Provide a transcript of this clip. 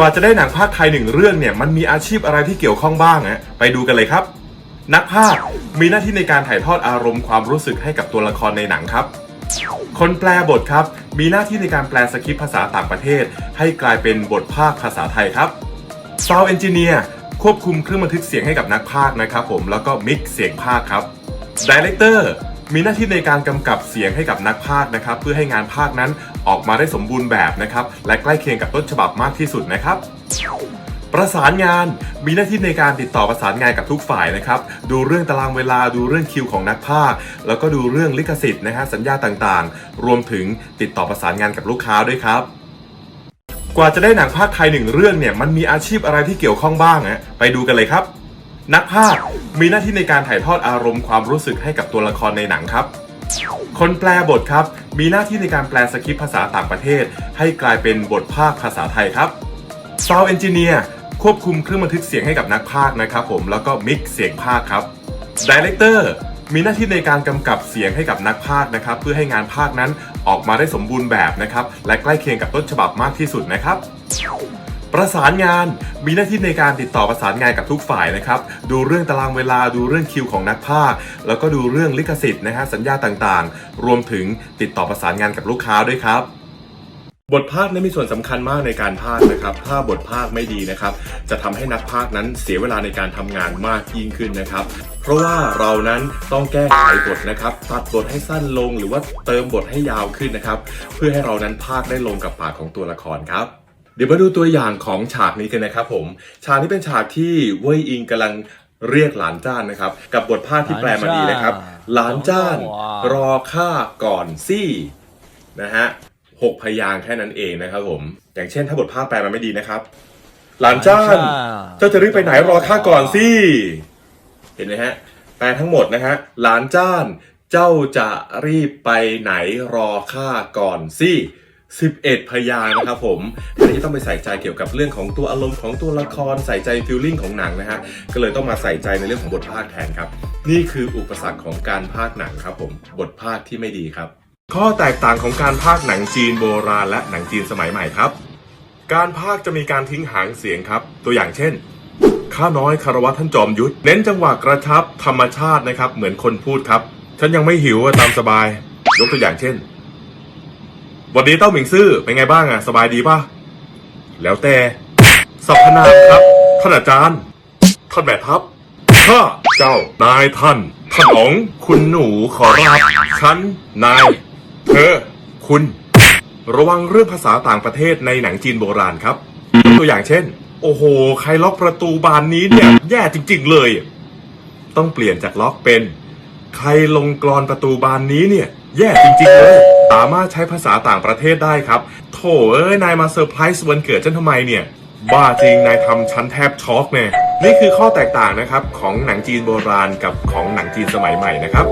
กว่าจะได้หนังภาคไทยหนึ่งเรื่องเนี่ยมันมีอาชีพอะไรที่เกี่ยวข้องบ้างฮะไปดูกันเลยครับ นักภาคมีหน้าที่ในการถ่ายทอดอารมณ์ความรู้สึกให้กับตัวละครในหนังครับ คนแปลบทครับ มีหน้าที่ในการแปลสคริปต์ภาษาต่างประเทศ ให้กลายเป็นบทภาคภาษาไทยครับ Sound Engineer ควบคุมเครื่องบันทึกเสียงให้กับนักพากย์นะครับผมแล้วก็มิกซ์เสียงพากย์ครับ Director มีหน้าที่ในการกำกับเสียงให้กับนักพากย์นะครับ เพื่อให้งานพากย์นั้นออกมาได้สมบูรณ์แบบนะครับ และใกล้เคียงกับต้นฉบับมากที่สุดนะครับประสานงานมีหน้าที่ในการติดต่อประสานงานกับทุกฝ่ายนะครับดูเรื่องตารางเวลาดูเรื่องคิวของนักพากย์แล้วก็ดูเรื่องลิขสิทธิ์นะฮะสัญญาต่างๆ รวมถึงติดต่อประสานงานกับลูกค้าด้วยครับ กว่าจะได้หนังภาคไทยหนึ่งเรื่องเนี่ยมันมีอาชีพอะไรที่เกี่ยวข้องบ้างฮะไปดูกันเลยครับ นักพากย์ มีหน้าที่ในการถ่ายทอดอารมณ์ความรู้สึกให้กับตัวละครในหนังครับ คนแปลบทครับ มีหน้าที่ในการแปลสคริปต์ภาษาต่างประเทศ ให้กลายเป็นบทภาคภาษาไทยครับ Sound Engineer ควบคุมเครื่องบันทึกเสียงให้กับนักพากย์นะครับผมแล้วก็มิกซ์เสียงพากย์ครับ Director มีหน้าที่ในการกำกับเสียงให้กับนักพากย์นะครับ เพื่อให้งานพากย์นั้นออกมาได้สมบูรณ์แบบนะครับ และใกล้เคียงกับต้นฉบับมากที่สุดนะครับ ประสานงานมีหน้าที่ในการติดต่อประสานงานกับทุกฝ่ายนะครับ ดูเรื่องตารางเวลาดูเรื่องคิวของนักพากย์แล้วก็ดูเรื่องลิขสิทธิ์นะฮะสัญญาต่างๆ รวมถึงติดต่อประสานงานกับลูกค้าด้วยครับ บทภาคนั้นมีส่วนสำคัญมากในการภาคนะครับ ถ้าบทภาคไม่ดีนะครับ จะทำให้นักภาคนั้นเสียเวลาในการทำงานมากยิ่งขึ้นนะครับเพราะว่าเรานั้นต้องแก้ไขบทนะครับ ตัดบทให้สั้นลงหรือว่าเติมบทให้ยาวขึ้นนะครับ เพื่อให้เรานั้นภาคได้ลงกับปากของตัวละครครับ เดี๋ยวมาดูตัวอย่างของฉากนี้กันนะครับผม ฉากนี้เป็นฉากที่เว่ยอิงกำลังเรียกหลานจ้านนะครับ กับบทภาคที่แปลมาดีนะครับ หลานจ้านรอข้าก่อนซี่นะฮะหกพยางค์แค่นั้นเองนะครับผม อย่างเช่นถ้าบทภาคแปลมาไม่ดีนะครับ หลานจ้านเจ้าจะรีบไปไหนรอข้าก่อนสิเห็นไหมฮะแปลทั้งหมดนะฮะหลานจ้านเจ้าจะรีบไปไหนรอข้าก่อนสิ 11 พยางนะครับผมอันนี้ต้องไปใส่ใจเกี่ยวกับเรื่องของตัวอารมณ์ของตัวละครใส่ใจฟิลลิ่งของหนังนะฮะก็เลยต้องมาใส่ใจในเรื่องของบทภาคแทนครับ นี่คืออุปสรรคของการภาคหนังครับผมบทภาคที่ไม่ดีครับ ข้อแตกต่างของการภาคหนังจีนโบราณ และหนังจีนสมัยใหม่ครับ การภาคจะมีการทิ้งหางเสียงครับ ตัวอย่างเช่นข้าน้อยคารวะท่านจอมยุทธเน้นจังหวะกระชับธรรมชาตินะครับ เหมือนคนพูดครับ ฉันยังไม่หิวอะตามสบาย ยกตัวอย่างเช่น วันนี้เต้าหมิงซื่อเป็นไงบ้างอะสบายดีป่ะ แล้วแต่สรรพนามครับ ท่านอาจารย์ ท่านแม่ทัพข้าเจ้านายท่านท่านองคุณหนูขอรับฉันนาย เธอ คุณ ระวังเรื่องภาษาต่างประเทศในหนังจีนโบราณครับ ตัวอย่างเช่น โอ้โห ใครล็อกประตูบานนี้เนี่ย แย่จริง ๆ เลย ต้องเปลี่ยนจากล็อกเป็น ใครลงกรอนประตูบานนี้เนี่ย แย่จริง ๆ เลย สามารถใช้ภาษาต่างประเทศได้ครับ โถเอ้ย นายมาเซอร์ไพรส์วันเกิดฉันทำไมเนี่ย บ้าจริง นายทำฉันแทบช็อกเนี่ยนี่คือข้อแตกต่างนะครับ ของหนังจีนโบราณกับของหนังจีนสมัยใหม่นะครับ